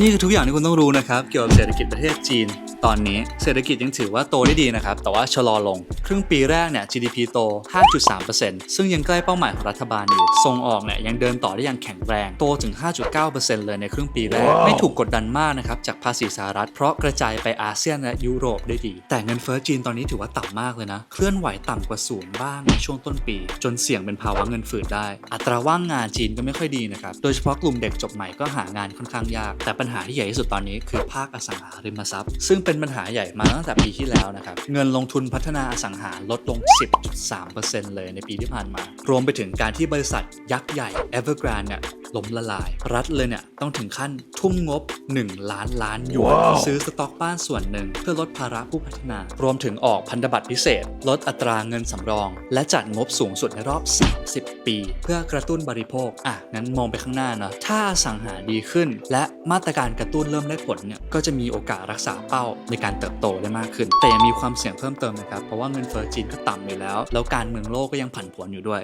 นี่คือทุกอย่างที่คุณต้องรู้นะครับ เกี่ยวกับเศรษฐกิจประเทศจีน ตอนนี้เศรษฐกิจยังถือว่าโตได้ดีนะครับ แต่ว่าชะลอลง ครึ่งปีแรกเนี่ย GDP โต 5.3%ซึ่งยังใกล้เป้าหมายของรัฐบาลอยู่ส่งออกเนี่ยยังเดินต่อได้อย่างแข็งแรง โตถึง 5.9%เลยในครึ่งปีแรก ไม่ถูกกดดันมากนะครับ จากภาษีสหรัฐ เพราะกระจายไปอาเซียนและยุโรปได้ดี แต่เงินเฟ้อจีนตอนนี้ถือว่าต่ำมากเลยนะ เคลื่อนไหวต่ำกว่าศูนย์บ้างในช่วงต้นปี จนเสี่ยงเป็นภาวะเงินฝืดได้ อัตราว่างงานจีนก็ไม่ค่อยดีนะครับ โดยเฉพาะกลุ่มเด็กจบใหม่ก็หางานค่อนข้างยาก แต่ปัญหาที่ใหญ่ที่สุดตอนนี้คือภาคอสังหาริมทรัพย์ ซึ่งเป็นปัญหาใหญ่มาตั้งแต่ปีที่แล้วนะครับ เงินลงทุนพัฒนาอสังหาลดลง 10.3%เลยในปีที่ผ่านมา รวมไปถึงการที่บริษัทยักษ์ใหญ่ Evergrande เนี่ย ล้มละลาย รัฐเลยเนี่ย ต้องถึงขั้นทุ่มงบ 1 ล้านล้านหยวน ซื้อสต็อกบ้านส่วนหนึ่ง เพื่อลดภาระผู้พัฒนา รวมถึงออกพันธบัตรพิเศษ ลดอัตราเงินสำรอง และจัดงบสูงสุดในรอบ 30 ปี เพื่อกระตุ้นบริโภค อะ งั้นมองไปข้างหน้าเนาะถ้าอสังหาดีขึ้น และมาตรการกระตุ้นเริ่มได้ผลเนี่ยก็จะมีโอกาสรักษาเป้าในการเติบโตได้มากขึ้น แต่ยังมีความเสี่ยงเพิ่มเติมนะครับเพราะว่าเงินเฟ้อจีนก็ต่ำอยู่แล้ว แล้วการเมืองโลกก็ยังผันผวนอยู่ด้วย